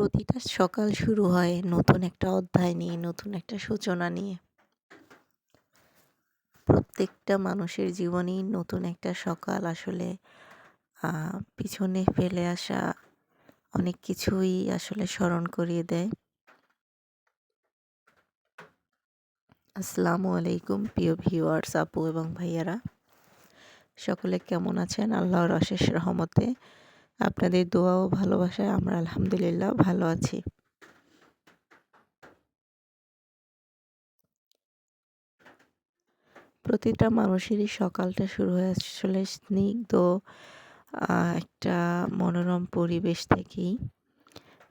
প্রতিটা সকাল শুরু হয় নতুন একটা অধ্যায় নিয়ে, নতুন একটা সূচনা নিয়ে। প্রত্যেকটা মানুষের জীবনেই নতুন একটা সকাল আসলে পিছনে ফেলে আসা অনেক কিছুই আসলে স্মরণ করিয়ে দেয়। আসসালামু আলাইকুম প্রিয় ভিউয়ার্স, আপু এবং ভাইয়ারা। সকলে কেমন আছেন? আল্লাহর অশেষ রহমতে। আপনাদের দোয়া ও ভালোবাসায় আমরা আলহামদুলিল্লাহ ভালো আছি। প্রতিটা মানুষেরই সকালটা শুরু হয় আসলে স্নিগ্ধ একটা মনোরম পরিবেশ থেকেই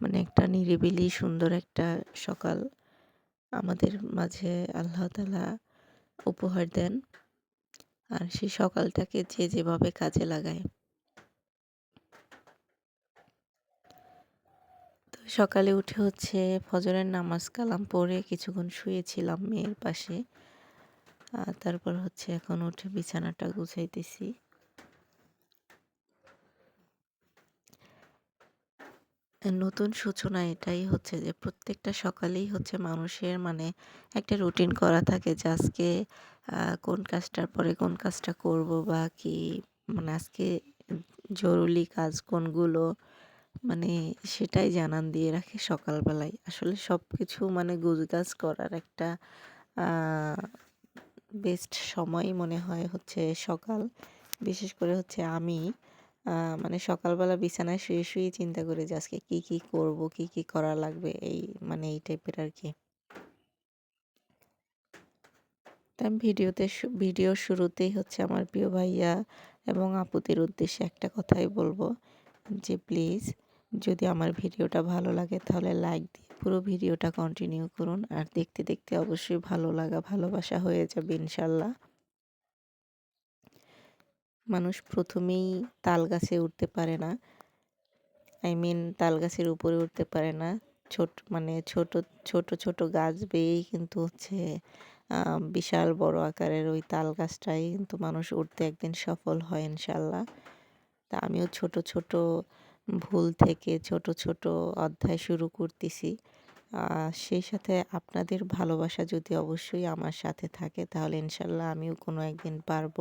মানে একটা নিরিবিলি সুন্দর একটা সকাল আমাদের মাঝে আল্লাহ তালা উপহার দেন। আর সেই সকালটাকে যে যেভাবে কাজে লাগায়। সকালে উঠে হচ্ছে ফজরের নামাজ কালাম পড়ে কিছুক্ষণ শুয়েছিলাম মেয়ের পাশে। তারপর হচ্ছে এখন উঠে বিছানাটা গুছাইতেছি। নতুন সূচনা এটাই হচ্ছে যে প্রত্যেকটা সকালেই হচ্ছে মানুষের মানে একটা রুটিন করা থাকে যে আজকে কোন কাজটার পরে কোন কাজটা করব বা কি মানে আজকে জরুরি কাজ কোনগুলো মানে সেটাই জানান দিয়ে রাখে সকালবেলায়। আসলে সব কিছু মানে গুজগাজ করার একটা বেস্ট সময় মনে হয় হচ্ছে সকাল। বিশেষ করে হচ্ছে আমি মানে সকালবেলা বিছানায় শুয়ে শুয়ে চিন্তা করি যে আজকে কী কী করব, কী কী করা লাগবে, এই মানে এই টাইপের আর কি। তাই ভিডিওতে ভিডিও শুরুতেই হচ্ছে আমার প্রিয় ভাইয়া এবং আপুদের উদ্দেশ্যে একটা কথাই বলব। যে প্লিজ যদি আমার ভিডিওটা ভালো লাগে তাহলে লাইক দিয়ে পুরো ভিডিওটা কন্টিনিউ করুন। আর দেখতে দেখতে অবশ্যই ভালো লাগা, ভালোবাসা হয়ে যাবে ইনশাল্লাহ। মানুষ প্রথমেই তাল গাছে উঠতে পারে না। আই মিন তাল গাছের উপরে উঠতে পারে না। ছোট মানে ছোট ছোট ছোট গাছ বেয়েই কিন্তু হচ্ছে বিশাল বড় আকারের ওই তাল গাছটাই কিন্তু মানুষ উঠতে একদিন সফল হয় ইনশাল্লাহ। তা আমিও ছোট ছোট ভুল থেকে ছোট ছোট অধ্যায় শুরু করতেছি। সেই সাথে আপনাদের ভালোবাসা যদি অবশ্যই আমার সাথে থাকে, তাহলে ইনশাল্লাহ আমিও কোনো একদিন পারব।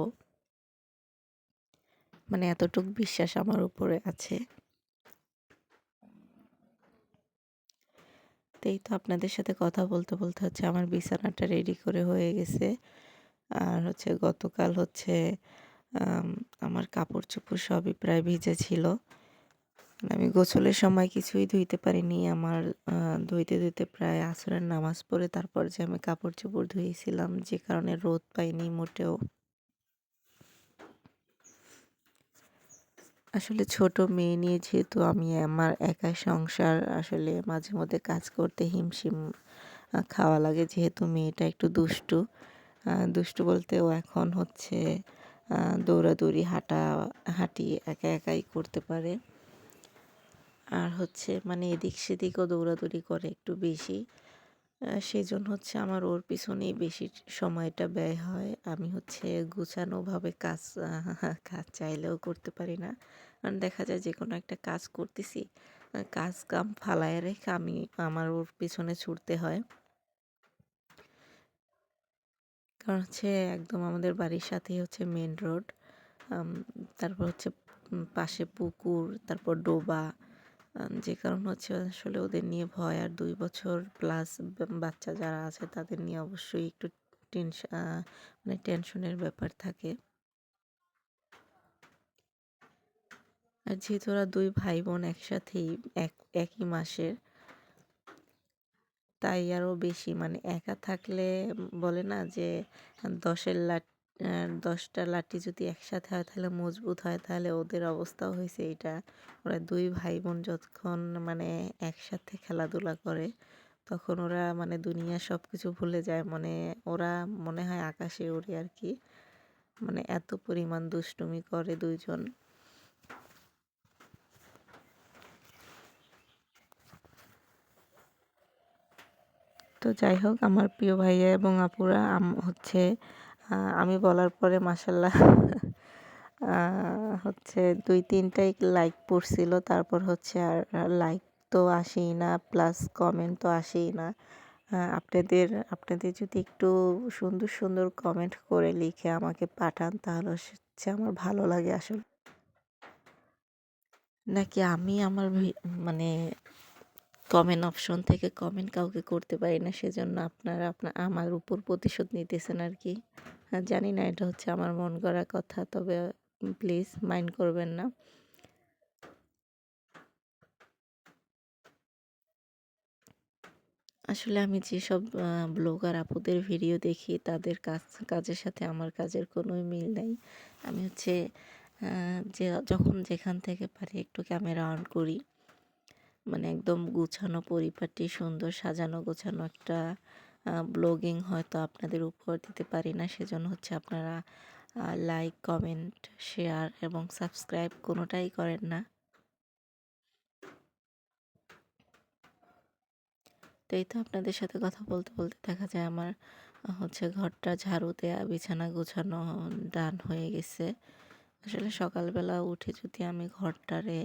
মানে এতটুক বিশ্বাস আমার উপরে আছে। তাই তো আপনাদের সাথে কথা বলতে বলতে হচ্ছে আমার বিছানাটা রেডি করে হয়ে গেছে। আর হচ্ছে গতকাল হচ্ছে আমার কাপড় চোপড় সবই প্রায় ভিজে ছিল। আমি গোসলের সময় কিছুই ধুইতে পারিনি। আমার ধুইতে ধুইতে প্রায় আসরের নামাজ পড়ে তারপর যে আমি কাপড় চোপড় ধুয়েছিলাম যে কারণে রোদ পাইনি মোটেও। আসলে ছোট মেয়ে নিয়ে যেহেতু আমি আমার একাই সংসার, আসলে মাঝে মধ্যে কাজ করতে হিমশিম খাওয়া লাগে যেহেতু মেয়েটা একটু দুষ্টু। দুষ্টু বলতেও এখন হচ্ছে দৌড়াদৌড়ি হাঁটা, হাঁটি একা একাই করতে পারে। আর হচ্ছে মানে এদিক সেদিকও দৌড়াদৌড়ি করে একটু বেশি। সেই জন্য হচ্ছে আমার ওর পিছনেই বেশি সময়টা ব্যয় হয়। আমি হচ্ছে গুছানোভাবে কাজ কাজ চাইলেও করতে পারি না। কারণ দেখা যায় যে কোনো একটা কাজ করতেছি কাজ কাম ফালায় রেখে আমি আমার ওর পিছনে ছুটতে হয়। কারণ হচ্ছে একদম আমাদের বাড়ির সাথেই হচ্ছে মেন রোড তারপর হচ্ছে পাশে পুকুর, তারপর ডোবা যে কারণ হচ্ছে আসলে ওদের নিয়ে ভয়। আর দুই বছর প্লাস বাচ্চা যারা আছে তাদের নিয়ে অবশ্যই একটু টেনশন মানে টেনশনের ব্যাপার থাকে। আর যেহেতু ওরা দুই ভাই বোন একসাথেই, এক, একই মাসের তাই আরও বেশি। মানে একা থাকলে বলে না যে, দশের লাট দশটা লাঠি যদি একসাথে হয় তাহলে মজবুত হয়, তাহলে ওদের অবস্থাও হয়েছে এটা ওরা দুই ভাই বোন যতক্ষণ মানে একসাথে খেলাধুলা করে, তখন ওরা মানে দুনিয়া সব কিছু ভুলে যায়। মানে ওরা মনে হয় আকাশে ওড়ে আর কি। মানে এত পরিমাণ দুষ্টুমি করে দুইজন। তো যাই হোক, আমার প্রিয় ভাইয়া এবং আপুরা হচ্ছে আমি বলার পরে মাসাল্লাহ হচ্ছে দুই তিনটাই লাইক পড়ছিল। তারপর হচ্ছে আর লাইক তো আসেই না প্লাস কমেন্ট তো আসেই না। আপনাদের আপনাদের যদি একটু সুন্দর সুন্দর কমেন্ট করে লিখে আমাকে পাঠান, তাহলে হচ্ছে আমার ভালো লাগে আসলে। নাকি আমি আমার মানে কমেন্ট অপশন থেকে কমেন্ট কাউকে করতে পারি না, সেজন্য আপনারা আপনার আমার উপর প্রতিশোধ নিতেছেন আর কি জানি না, এটা হচ্ছে আমার মন করা কথা, তবে প্লিজ মাইন্ড করবেন না। আসলে আমি যেসব ব্লগার আপুদের ভিডিও দেখি, তাদের কাজ, কাজের সাথে আমার কাজের কোনো মিল নেই। আমি হচ্ছে যে, যখন যেখান থেকে পারি একটু ক্যামেরা অন করি। মানে একদম গুছানো পরিপাটি, সুন্দর সাজানো গোছানো একটা ব্লগিং হয়তো আপনাদের উপহার দিতে পারি না। সেজন্য হচ্ছে আপনারা লাইক কমেন্ট শেয়ার এবং সাবস্ক্রাইব কোনোটাই করেন না। তো এই তো আপনাদের সাথে কথা বলতে বলতে দেখা যায় আমার হচ্ছে ঘরটা ঝাড়ু দেয়া, বিছানা গোছানো, ডান হয়ে গেছে। আসলে সকালবেলা উঠে যদি আমি ঘরটারে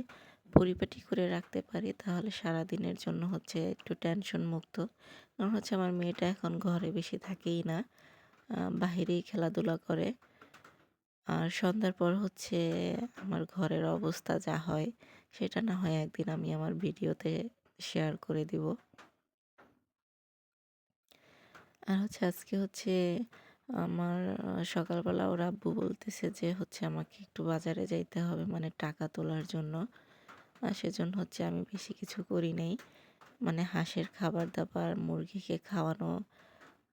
পরিপাটি করে রাখতে পারি, তাহলে সারা দিনের জন্য হচ্ছে একটু টেনশন মুক্ত। কারণ হচ্ছে আমার মেয়েটা এখন ঘরে বেশি থাকেই না বাহিরেই খেলাধুলা করে। আর সন্ধ্যার পর হচ্ছে আমার ঘরের অবস্থা যা হয়, সেটা না হয় একদিন আমি আমার ভিডিওতে শেয়ার করে দিব। আর হচ্ছে আজকে হচ্ছে আমার, সকালবেলা ওর আব্বু বলতেছে যে হচ্ছে আমাকে একটু বাজারে যাইতে হবে মানে টাকা তোলার জন্য। আর সেজন্য হচ্ছে আমি বেশি কিছু করি নাই। মানে হাঁসের খাবার দাবার, মুরগিকে খাওয়ানো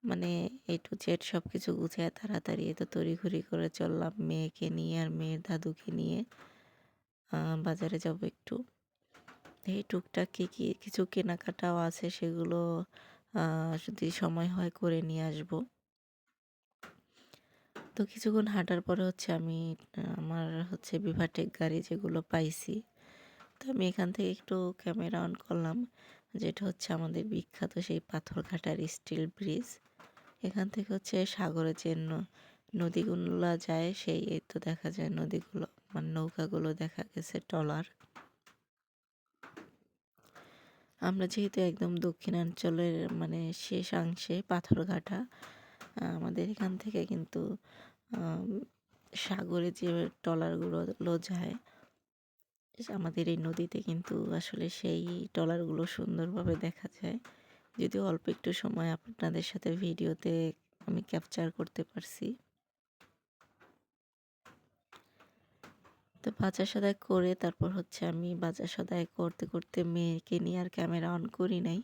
মানে এ টু জেড সব কিছু গুছিয়ে তাড়াতাড়ি তো তড়িঘড়ি করে চললাম মেয়েকে নিয়ে আর মেয়ের দাদুকে নিয়ে। বাজারে যাব একটু। এই টুকটাক কি কি, কিছু কেনাকাটাও আছে সেগুলো যদি সময় হয় করে নিয়ে আসব। তো কিছুক্ষণ হাঁটার পরে হচ্ছে আমি আমার হচ্ছে বিভাটেক গাড়ি যেগুলো পাইছি তো আমি এখান থেকে একটু ক্যামেরা অন করলাম। যেটা হচ্ছে আমাদের বিখ্যাত সেই পাথরঘাটার স্টিল ব্রিজ। এখান থেকে হচ্ছে সাগরে যে নদীগুলো যায়, সেই তো দেখা যায় নদীগুলো মানে নৌকাগুলো দেখা গেছে টলার। আমরা যেহেতু একদম দক্ষিণাঞ্চলের মানে শেষাংশে পাথরঘাটা আমাদের এখান থেকে কিন্তু সাগরে যে ট্রলারগুলো যায় আমাদের এই নদীতে কিন্তু আসলে সেই ট্রলারগুলো সুন্দরভাবে দেখা যায়। যদিও অল্প একটু সময় আপনাদের সাথে ভিডিওতে আমি ক্যাপচার করতে পারছি। তো বাজার সদায় করে তারপর হচ্ছে আমি বাজার সদায় করতে করতে মেয়েকে নিয়ে আর ক্যামেরা অন করি নাই।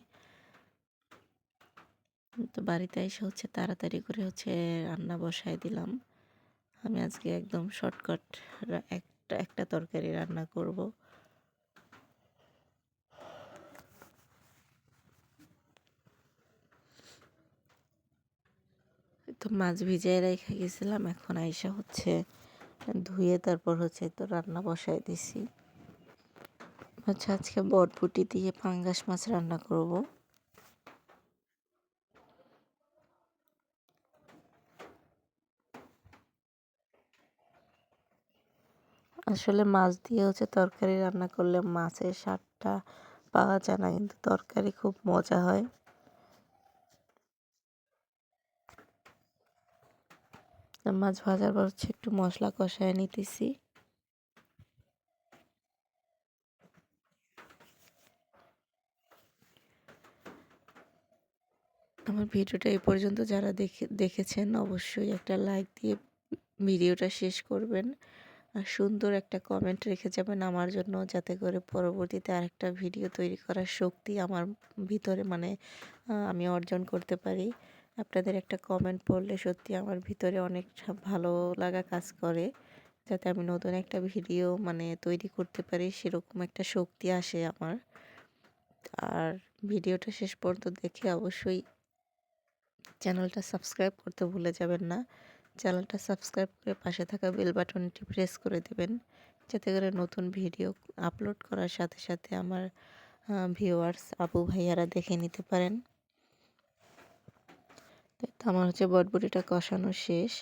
তো বাড়িতে এসে হচ্ছে তাড়াতাড়ি করে হচ্ছে রান্না বসায় দিলাম। আমি আজকে একদম শর্টকাট একটা একটা তরকারি রান্না করব। তো মাছ ভিজাই রেখে গেছিলাম, এখন আইসা হচ্ছে ধুয়ে তারপর হচ্ছে তো রান্না বসাই দিছি। হচ্ছে আজকে বটবুটি দিয়ে পাঙ্গাস মাছ রান্না করব। আসলে মাছ দিয়ে হচ্ছে তরকারি রান্না করলে মাছের স্বাদটা পাওয়া যায় না, কিন্তু তরকারি খুব মজা হয়। মাছ ভাজার পর হচ্ছে একটু মশলা কষায় নিতেছি। আমার ভিডিওটা এই পর্যন্ত, যারা দেখে, দেখেছেন অবশ্যই একটা লাইক দিয়ে ভিডিওটা শেষ করবেন। সুন্দর একটা কমেন্ট রেখে যাবেন আমার জন্য যাতে করে পরবর্তীতে আরেকটা ভিডিও তৈরি করার শক্তি আমার ভিতরে মানে আমি অর্জন করতে পারি। আপনাদের একটা কমেন্ট পড়লে সত্যি আমার ভিতরে অনেক ভালো লাগা কাজ করে, যাতে আমি নতুন একটা ভিডিও মানে তৈরি করতে পারি, সেরকম একটা শক্তি আসে আমার। আর ভিডিওটা শেষ পর্যন্ত দেখে অবশ্যই চ্যানেলটা সাবস্ক্রাইব করতে ভুলে যাবেন না। চ্যানেলটা সাবস্ক্রাইব করে পাশে থাকা বেল বাটনটি প্রেস করে দেবেন, যাতে করে নতুন ভিডিও আপলোড করার সাথে সাথে আমার ভিউয়ার্স আপু ভাইয়ারা দেখে নিতে পারেন। তো আমার হচ্ছে বটবটিটা কষানো শেষ।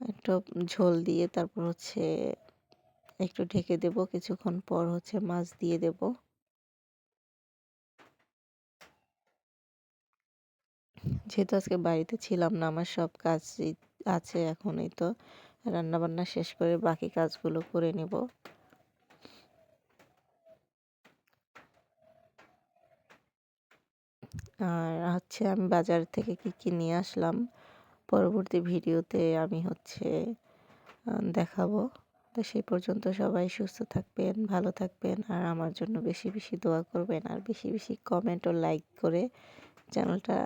একটু ঝোল দিয়ে তারপর হচ্ছে একটু ঢেকে দেব, কিছুক্ষণ পর হচ্ছে মাছ দিয়ে দেব। যেহেতু আজকে বাড়িতে ছিলাম না, আমার সব কাজ আছে এখনই তো। রান্নাবান্না শেষ করে বাকি কাজগুলো করে নেব। আর হচ্ছে আমি বাজার থেকে কি কি নিয়ে আসলাম, পরবর্তী ভিডিওতে আমি হচ্ছে দেখাবো। তো সেই পর্যন্ত সবাই সুস্থ থাকবেন, ভালো থাকবেন, আর আমার জন্য বেশি বেশি দোয়া করবেন, আর বেশি বেশি কমেন্ট ও লাইক করে চ্যানেলটা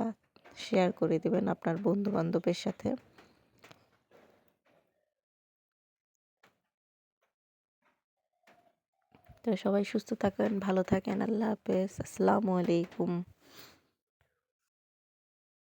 শেয়ার করে দেবেন আপনার বন্ধু বান্ধবের সাথে। তো সবাই সুস্থ থাকেন, ভালো থাকেন, আল্লাহ হাফেজ, আসসালামু আলাইকুম।